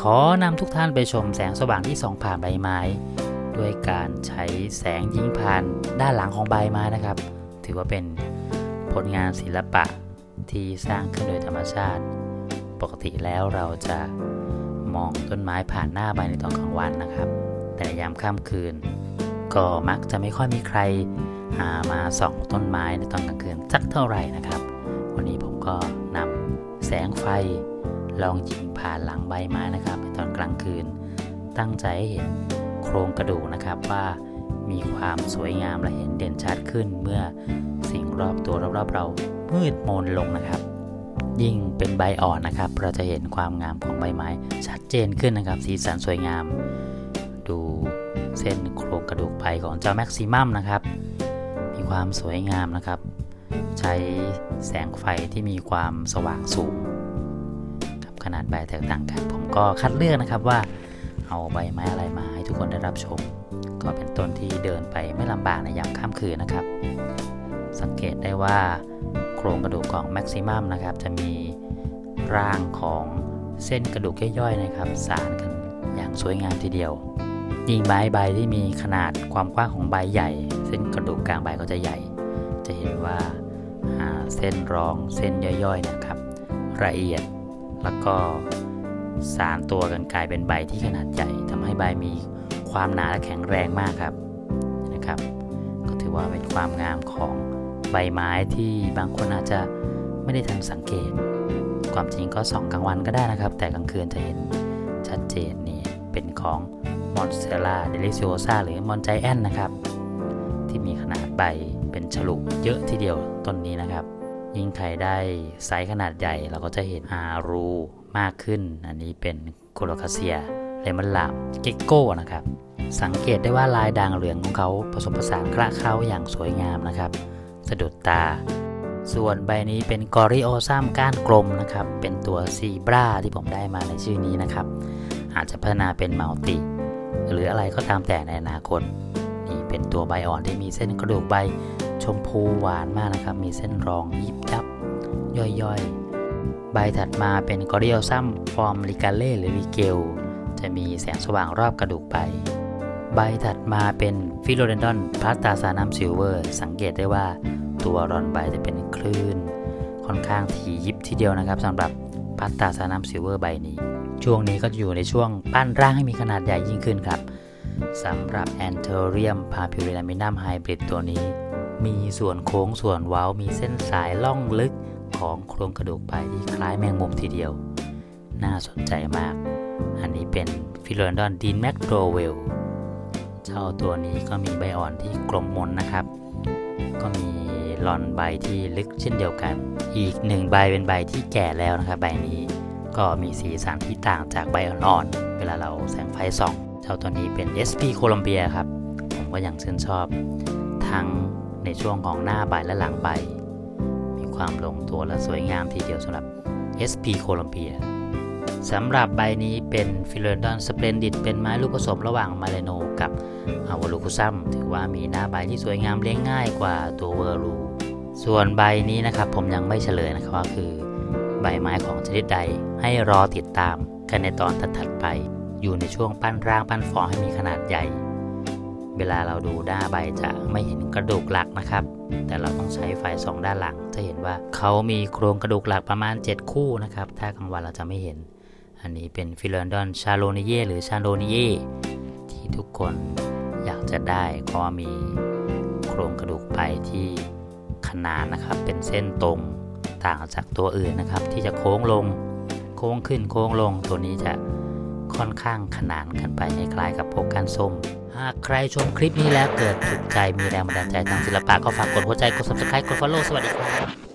ขอนำทุกท่านไปชมแสงสว่างที่ส่องผ่านใบไม้ ด้วยการใช้แสงยิงผ่านด้านหลังของใบไม้นะครับ ถือว่าเป็นผลงานศิลปะที่สร้างขึ้นโดยธรรมชาติ ปกติแล้วเราจะมองต้นไม้ผ่านหน้าใบในตอนกลางวันนะครับ แต่ยามค่ำคืน ก็มักจะไม่ค่อยมีใครหามาส่องต้นไม้ในตอนกลางคืนสักเท่าไหร่นะครับ วันนี้ผมก็นำแสงไฟ ลองยิงผ่านหลังใบไม้นะครับในตอนกลางคืน ตั้งใจให้เห็นโครงกระดูกนะครับว่ามีความสวยงามและเห็นเด่นชัดขึ้นเมื่อสิ่งรอบตัวรอบๆเรามืดมนลงนะครับ ยิ่งเป็นใบอ่อนนะครับ เราจะเห็นความงามของใบไม้ชัดเจนขึ้นนะครับ สีสันสวยงาม ดูเส้นโครงกระดูกใบของเจ้าแม็กซิมัมนะครับ มีความสวยงามนะครับ ใช้แสงไฟที่มีความสว่างสูง นาดใบแตกต่างกัน ผมก็คัดเลือกนะครับว่าเอาใบไม้อะไรมาให้ทุกคนได้รับชม ก็เป็นต้นที่เดินไปไม่ลำบากในยามค่ำคืนนะครับ สังเกตได้ว่าโครงกระดูกของแม็กซิมัมนะครับ จะมีร่างของเส้นกระดูกย่อยๆนะครับ สานกันอย่างสวยงามทีเดียว ยิ่งใบใบที่มีขนาดความกว้างของใบใหญ่ เส้นกระดูกกลางใบก็จะใหญ่ จะเห็นว่าาเส้นรองเส้นย่อยๆนะครับละเอียด แล้วก็สารตัวกันกลายเป็นใบที่ขนาดใหญ่ทำให้ใบมีความหนาและแข็งแรงมากครับนะครับ ก็ถือว่าเป็นความงามของใบไม้ที่บางคนอาจจะไม่ได้ทันสังเกต ความจริงก็ส่องกลางวันก็ได้นะครับ แต่กลางคืนจะเห็นชัดเจนนี่เป็นของมอนเตล่าเดลิซิโอซาหรือมอนใจแอนนะครับ ที่มีขนาดใบเป็นฉลุเยอะทีเดียวต้นนี้นะครับ ยิ่งใครได้ไซส์ขนาดใหญ่เราก็จะเห็นอารูมากขึ้น อันนี้เป็นโคโลคาเซียเลมอนลามเกกโก้นะครับ สังเกตได้ว่าลายด่างเหลืองของเขาผสมผสานคละเคล้าอย่างสวยงามนะครับ สะดุดตา ส่วนใบนี้เป็นกอริโอซัมก้านกลมนะครับ เป็นตัวซีบราที่ผมได้มาในชื่อนี้นะครับ อาจจะพัฒนาเป็นมัลติ หรืออะไรก็ตามแต่ในอนาคต เป็นตัวใบอ่อนที่มีเส้นกระดูกใบชมพูหวานมากนะครับ มีเส้นรองยิบยับย่อยๆ ใบถัดมาเป็นกอริโอซัมฟอร์มลิกาเล่หรือลิเกล จะมีแสงสว่างรอบกระดูกใบ ใบถัดมาเป็นฟิโลเดนดอนพลาสตาซานัมซิลเวอร์ สังเกตได้ว่าตัวรอนใบจะเป็นคลื่น ค่อนข้างถี่ยิบทีเดียวนะครับสำหรับพลาสตาซานัมซิลเวอร์ใบนี้ ช่วงนี้ก็อยู่ในช่วงปั้นร่างให้มีขนาดใหญ่ยิ่งขึ้นครับ สำหรับแอนเทอริยมพาพิวเรนามินัมไฮบริดตัวนี้ มีส่วนโค้งส่วนเว้ามีเส้นสายล่องลึกของโครงกระดูกใบที่คล้ายแมงมุมทีเดียว น่าสนใจมาก อันนี้เป็นฟิโลนดอนดีนแมคโดเวลเจ้าตัวนี้ก็มีใบอ่อนที่กลมมนนะครับ ก็มีลอนใบที่ลึกเช่นเดียวกัน อีกหนึ่งใบเป็นใบที่แก่แล้วนะครับ ใบนี้ก็มีสีสันที่ต่างจากใบอ่อนๆเวลาเราแสงไฟส่อง จ้าตัวนี้เป็น SP โคลัมเบียครับ ผมก็ยังชื่นชอบ ทั้งในช่วงของหน้าใบและหลังใบ มีความลงตัวและสวยงามทีเดียวสำหรับ SP โคลัมเบียสำหรับใบนี้เป็นฟิล o ดอนสเปนดิตเป็นไม้ลูกผสมระหว่างมาเลโนกับอาวลูคุซัมถือว่ามีหน้าใบที่สวยงามเลี้ยงง่ายกว่าตัวเวอร์ลูส่วนใบนี้นะครับผมยังไม่เฉลยนะครับว่าคือ ใบไม้ของชนิดใดให้รอติดตามกันในตอนถัดๆไป อยู่ในช่วงปั้นร่างปั้นฟอร์ให้มีขนาดใหญ่ เวลาเราดูหน้าใบจะไม่เห็นกระดูกหลักนะครับ แต่เราต้องใช้ไฟสองด้านหลังจะเห็นว่าเขามีโครงกระดูกหลักประมาณ 7 คู่นะครับ ถ้ากลางวันเราจะไม่เห็น อันนี้เป็นฟิลอนดอนชาโลนิเยหรือชาโลนิเยที่ทุกคนอยากจะได้เพราะว่ามีโครงกระดูกใบที่ขนานนะครับเป็นเส้นตรงต่างจากตัวอื่นนะครับ ที่จะโค้งลง โค้งขึ้นโค้งลงตัวนี้จะ ค่อนข้างขนานกันไปคล้ายๆกับพวกการส้ม หากใครชมคลิปนี้แล้วเกิดถูกใจมีแรงบันดาลใจทางศิลปะก็ฝากกดหัวใจกด subscribe กด follow สวัสดีครับ